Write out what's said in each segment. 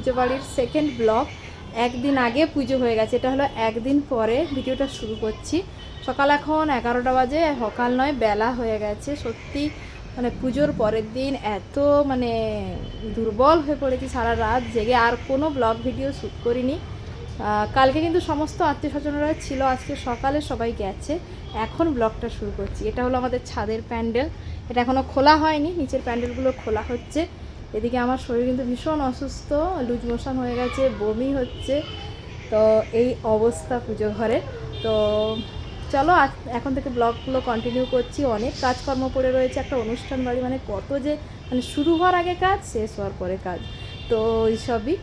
পুজো বাড়ির second blog একদিন আগে পুজো হয়ে গেছে। এটা হলো একদিন পরে ভিডিওটা শুরু করছি। সকাল এখন এগারোটা বাজে, সকাল নয়, বেলা হয়ে গেছে। সত্যি মানে পুজোর পরের দিন এত মানে দুর্বল হয়ে পড়েছি সারা রাত জেগে। আর কোনো ব্লগ ভিডিও শ্যুট করিনি। কালকে কিন্তু সমস্ত আত্মীয় স্বজনরা ছিল, আজকে সকালে সবাই গেছে। এখন ব্লগটা শুরু করছি। এটা হলো আমাদের ছাদের প্যান্ডেল। এটা এখনও খোলা হয়নি, নিচের প্যান্ডেলগুলো খোলা হচ্ছে। এদিকে আমার শরীর কিন্তু ভীষণ অসুস্থ, লুজ মোশন হয়ে গেছে, বমি হচ্ছে, তো এই অবস্থা পুজো ঘরে। তো চলো এখন থেকে ব্লগগুলো কন্টিনিউ করছি। অনেক কাজকর্ম পড়ে রয়েছে, একটা অনুষ্ঠান বাড়ি মানে কত যে মানে শুরু হওয়ার আগে কাজ, শেষ হওয়ার পরে কাজ। তো এইসবই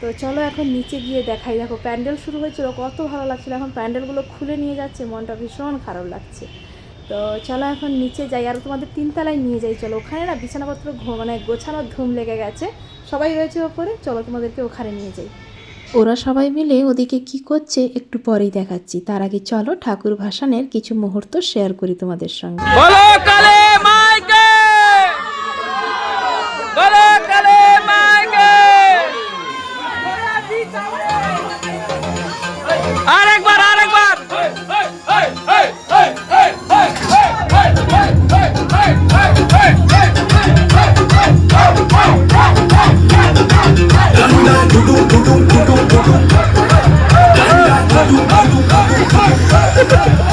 তো চলো এখন নিচে গিয়ে দেখাই। দেখো, প্যান্ডেল শুরু হয়েছিল, কত ভালো লাগছিল। এখন প্যান্ডেলগুলো খুলে নিয়ে যাচ্ছে, মনটা ভীষণ খারাপ লাগছে। তো চলো এখন নিচে যাই আর তোমাদের তিনতলায় নিয়ে যাই। চলো ওখানে না বিছানাপত্র ঘো- মানে গোছানোর ধুম লেগে গেছে। সবাই রয়েছে ওপরে চলো তোমাদেরকে ওখানে নিয়ে যাই। ওরা সবাই মিলে ওদিকে কি করছে একটু পরেই দেখাচ্ছি। তার আগে চলো ঠাকুর ভাসানের কিছু মুহূর্ত শেয়ার করি তোমাদের সঙ্গে। ¡Gracias!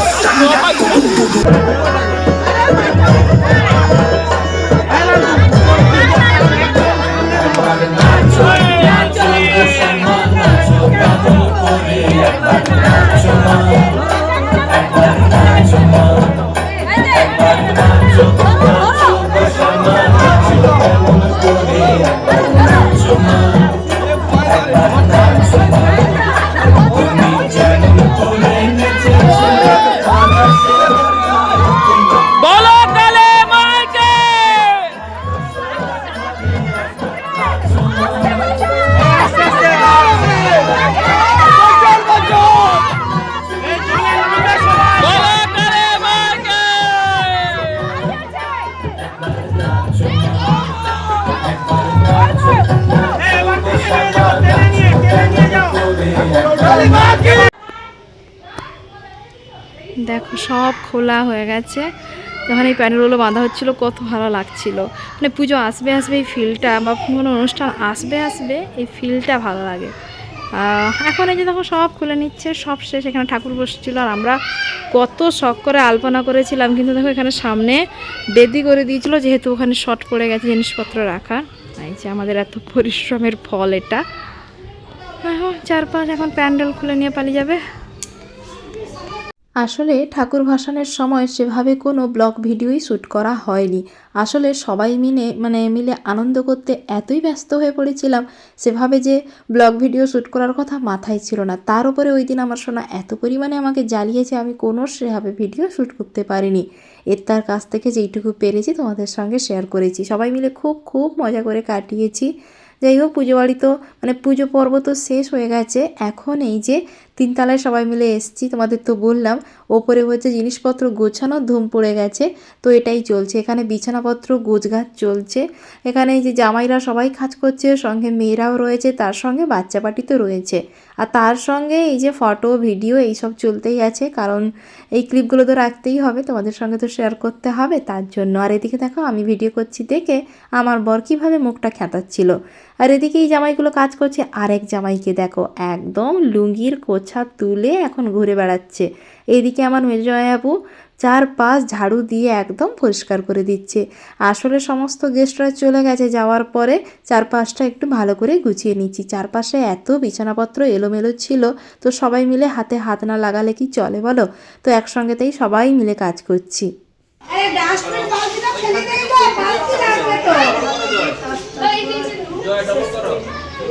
দেখো সব খোলা হয়ে গেছে। যখন এই প্যান্ডেলগুলো বাঁধা হচ্ছিল, কত ভালো লাগছিল। মানে পুজো আসবে আসবে এই ফিলটা বা কোনো অনুষ্ঠান আসবে আসবে এই ফিলটা ভালো লাগে। এখন এই যে দেখো সব খুলে নিচ্ছে, সব শেষ, এখানে ঠাকুর বসছিল আর আমরা কত শখ করে আলপনা করেছিলাম। কিন্তু দেখো এখানে সামনে বেদি করে দিয়েছিল, যেহেতু ওখানে শর্ট পড়ে গেছে জিনিসপত্র রাখার। এই যে আমাদের এত পরিশ্রমের ফল এটা। এখন চারপাশ এখন প্যান্ডেল খুলে নিয়ে পালিয়ে যাবে। আসলে ঠাকুর ভাসানের সময় সেভাবে কোনো ব্লগ ভিডিওই শ্যুট করা হয়নি। আসলে সবাই মিলে মানে মিলে আনন্দ করতে এতই ব্যস্ত হয়ে পড়েছিলাম, সেভাবে যে ব্লগ ভিডিও শ্যুট করার কথা মাথায় ছিল না। তার উপরে ওই দিন আমার শোনা এত পরিমাণে আমাকে জ্বালিয়েছে, আমি কোনো সেভাবে ভিডিও শ্যুট করতে পারিনি। এর তার কাছ থেকে যেইটুকু পেরেছি তোমাদের সঙ্গে শেয়ার করেছি। সবাই মিলে খুব খুব মজা করে কাটিয়েছি। যাই হোক পুজো বাড়ি তো মানে পুজো পর্ব তো শেষ হয়ে গেছে। এখন এই যে তিনতলায় সবাই মিলে এসছি, তোমাদের তো বললাম, ওপরে হচ্ছে জিনিসপত্র গোছানো, ধুম পড়ে গেছে, তো এটাই চলছে। এখানে বিছানাপত্র, গোছগাছ চলছে। এখানে এই যে জামাইরা সবাই কাজ করছে, সঙ্গে মেয়েরাও রয়েছে, তার সঙ্গে বাচ্চা পাটি তো রয়েছে। আর তার সঙ্গে এই যে ফটো, ভিডিও এইসব চলতেই আছে, কারণ এই ক্লিপগুলো তো রাখতেই হবে, তোমাদের সঙ্গে তো শেয়ার করতে হবে, তার জন্য। আর এদিকে দেখো, আমি ভিডিও করছি দেখে আমার বর কীভাবে মুখটা খেতাচ্ছিল। আর এদিকে এই জামাইগুলো কাজ করছে, আরেক জামাইকে দেখো একদম লুঙ্গির কোছা তুলে এখন ঘুরে বেড়াচ্ছে। এদিকে আমার মেজয় আপু চার পাশ ঝাড়ু দিয়ে একদম পরিষ্কার করে দিচ্ছে। আসলে সমস্ত গেস্টরা চলে গেছে যাওয়ার পরে চারপাশটা একটু ভালো করে গুছিয়ে নিচ্ছি। চারপাশে এত বিছানাপত্র এলোমেলো ছিল, তো সবাই মিলে হাতে হাত না লাগালে কি চলে বলো? তো একসঙ্গেতেই সবাই মিলে কাজ করছি আরে ডাস্টবিন বালতিটা ফেলে দেবে তো বালতি লাগবে তো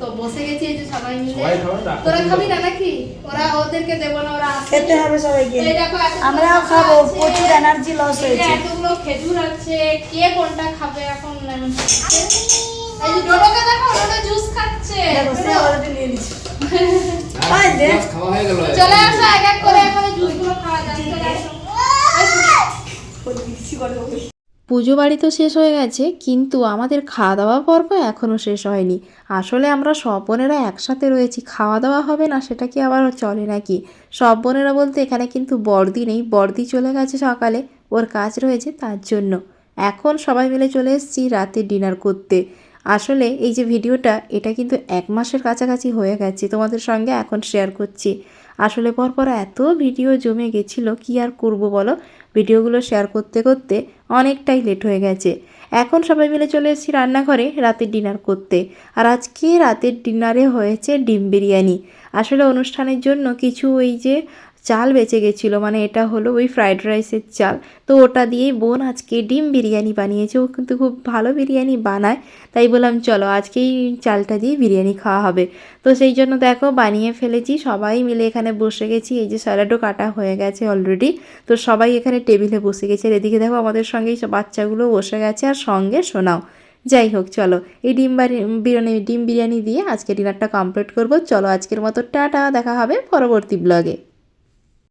তো বসে গেছি এই যে সবাই মিলে তোরা খাবি না নাকি ওরা ওদেরকে দেবো না ওরা খেতে হবে সবাইকে এই দেখো আমরাও খাব প্রচুর এনার্জি লস হয়েছে এতগুলো খেজুর আছে কে কোনটা খাবে এখন এই যে ডোডোকে দেখো ডোডো জুস খাচ্ছে দেখো সে অলরেডি নিয়ে নিচ্ছে হয়ে চলে আসো এক এক করে এখন জুসগুলো খাওয়া যাচ্ছে পুজো বাড়ি তো শেষ হয়ে গেছে, কিন্তু আমাদের খাওয়া দাওয়া পর্ব এখনও শেষ হয়নি। আসলে আমরা সব বোনেরা একসাথে রয়েছি খাওয়া দাওয়া হবে না সেটা কি আবার চলে নাকি? সব বোনেরা বলতে এখানে কিন্তু বর্দি নেই বর্দি চলে গেছে সকালে, ওর কাজ রয়েছে তার জন্য। এখন সবাই মিলে চলে এসেছি রাতে ডিনার করতে। আসলে এই যে ভিডিওটা, এটা কিন্তু এক মাসের কাছাকাছি হয়ে গেছে, তোমাদের সঙ্গে এখন শেয়ার করছি। আসলে পরপর এত ভিডিও জমে গেছিল, কি আর করব বলো? ভিডিওগুলো শেয়ার করতে করতে অনেকটাই লেট হয়ে গেছে। এখন সবাই মিলে চলে এসেছি রান্নাঘরে রাতের ডিনার করতে। আর আজকে রাতের ডিনারে হয়েছে ডিম বিরিয়ানি। আসলে অনুষ্ঠানের জন্য কিছু ওই যে চাল বেঁচে গেছিল মানে এটা হলো ওই ফ্রাইড রাইসের চাল। তো ওটা দিয়েই বোন আজকে ডিম বিরিয়ানি বানিয়েছে। ও কিন্তু খুব ভালো বিরিয়ানি বানায়। তাই বললাম, চলো, আজকেই চালটা দিয়ে বিরিয়ানি খাওয়া হবে। তো সেই জন্য দেখো, বানিয়ে ফেলেছি। সবাই মিলে এখানে বসে গেছি। এই যে স্যালাডও কাটা হয়ে গেছে অলরেডি তো সবাই এখানে টেবিলে বসে গেছে। আর এদিকে দেখো, আমাদের সঙ্গেই সব বাচ্চাগুলো বসে গেছে। আর সঙ্গে শোনাও যাই হোক, চলো। এই ডিম বারি- বিরিয়ানি, ডিম বিরিয়ানি দিয়ে আজকে ডিনারটা কমপ্লিট করব। চলো, আজকের মতো টাটা। দেখা হবে পরবর্তী ব্লগে